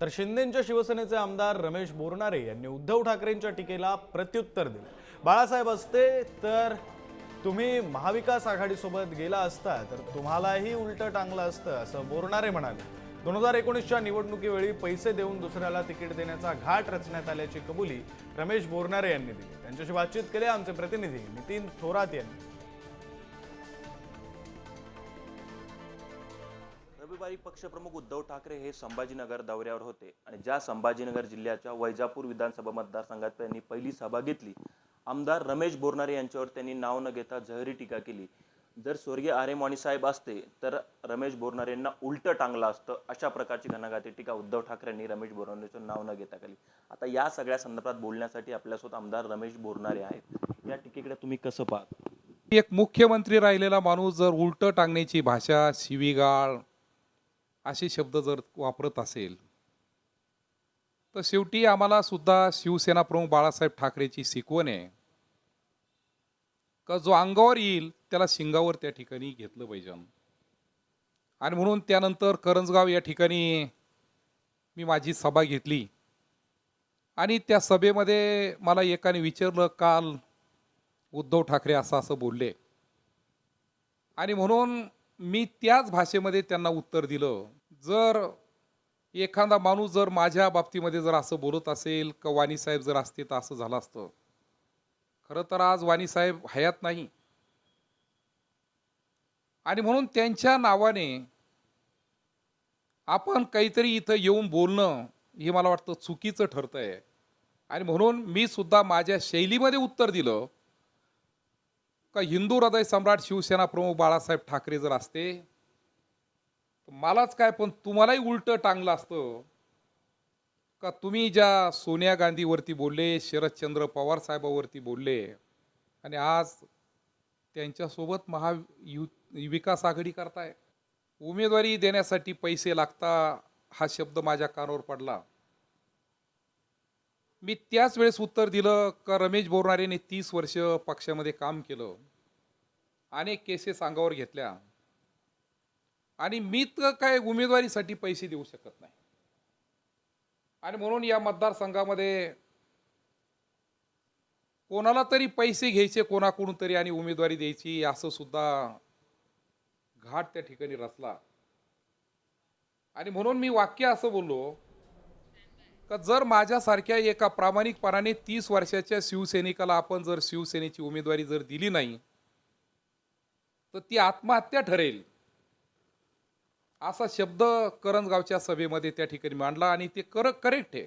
तर शिंदेंच्या शिवसेनेचे आमदार रमेश बोरनारे यांनी उद्धव ठाकरेंच्या टीकेला प्रत्युत्तर दिले. बाळासाहेब असते तर तुम्ही महाविकास आघाडीसोबत गेला असता तर तुम्हालाही उलटं टांगलं असतं असं बोरनारे म्हणाले. दोन हजार एकोणीसच्या निवडणुकीवेळी पैसे देऊन दुसऱ्याला तिकीट देण्याचा घाट रचण्यात आल्याची कबुली रमेश बोरनारे यांनी दिली. त्यांच्याशी बातचीत केली आमचे प्रतिनिधी नितीन थोरात यांनी. रविवारी पक्षप्रमुख उद्धव ठाकरे हे संभाजीनगर दौऱ्यावर होते आणि ज्या संभाजीनगर जिल्ह्याच्या वैजापूर विधानसभा मतदारसंघात त्यांनी पहिली सभा घेतली. आमदार रमेश बोरनारे यांच्यावर त्यांनी नाव न घेता जहरी टीका केली. जर स्वर्गीय आरे साहेब असते तर रमेश बोरनारे यांना उलटं टांगलं असतं अशा प्रकारची घणाघाती टीका उद्धव ठाकरेंनी रमेश बोरनारेचं नाव न घेता केली. आता या सगळ्या संदर्भात बोलण्यासाठी आपल्यासोबत आमदार रमेश बोरनारे आहेत. या टीकेकडे तुम्ही कसं पाहता? एक मुख्यमंत्री राहिलेला माणूस जर उलटं टांगण्याची भाषा शिवीगाळ असे शब्द जर वापरत असेल तर शेवटी आम्हाला सुद्धा शिवसेना प्रमुख बाळासाहेब ठाकरेची शिकवण आहे. का जो अंगावर येईल त्याला शिंगावर त्या ठिकाणी घेतलं पाहिजे. आणि म्हणून त्यानंतर करंजगाव या ठिकाणी मी माझी सभा घेतली. आणि त्या सभेमध्ये मला एकाने विचारलं काल उद्धव ठाकरे असं असं बोलले. आणि म्हणून मी त्याच भाषेमध्ये त्यांना उत्तर दिलं. जर एखादा माणूस जर माझ्या बाबतीमध्ये जर असं बोलत असेल का वाणी साहेब जर असते तर असं झालं असतं. खरं तर आज वाणी साहेब हयात नाही. आणि म्हणून त्यांच्या नावाने आपण काहीतरी इथं येऊन बोलणं हे मला वाटतं चुकीचं ठरतं आहे आणि म्हणून मी सुद्धा माझ्या शैलीमध्ये उत्तर दिलं. का हिंदू हृदय सम्राट शिवसेना प्रमुख बाळासाहेब ठाकरे जर असते मलाच काय पण तुम्हालाही उलट टांगलं असतं. का तुम्ही ज्या सोनिया गांधीवरती बोलले शरदचंद्र पवार साहेबावरती बोलले आणि आज त्यांच्यासोबत महा यु विकास आघाडी करताय. उमेदवारी देण्यासाठी पैसे लागता हा शब्द माझ्या कानावर पडला. मी त्याच वेळेस उत्तर दिलं का रमेश बोरणारेने तीस वर्ष पक्षामध्ये काम केलं. अनेक केसेस अंगावर घेतल्या. आणि मी तर काय उमेदवारीसाठी पैसे देऊ शकत नाही. आणि म्हणून या मतदारसंघामध्ये कोणाला तरी पैसे घ्यायचे कोणाकडून तरी आणि उमेदवारी द्यायची असं सुद्धा घाट त्या ठिकाणी रचला. आणि म्हणून मी वाक्य असं बोललो का जर माझ्यासारख्या एका प्रामाणिकपणाने तीस वर्षाच्या शिवसैनिकाला आपण जर शिवसेनेची उमेदवारी जर दिली नाही तर ती आत्महत्या ठरेल. असा शब्द करंजगावच्या सभेमध्ये त्या ठिकाणी मांडला आणि ते कर करेक्ट आहे.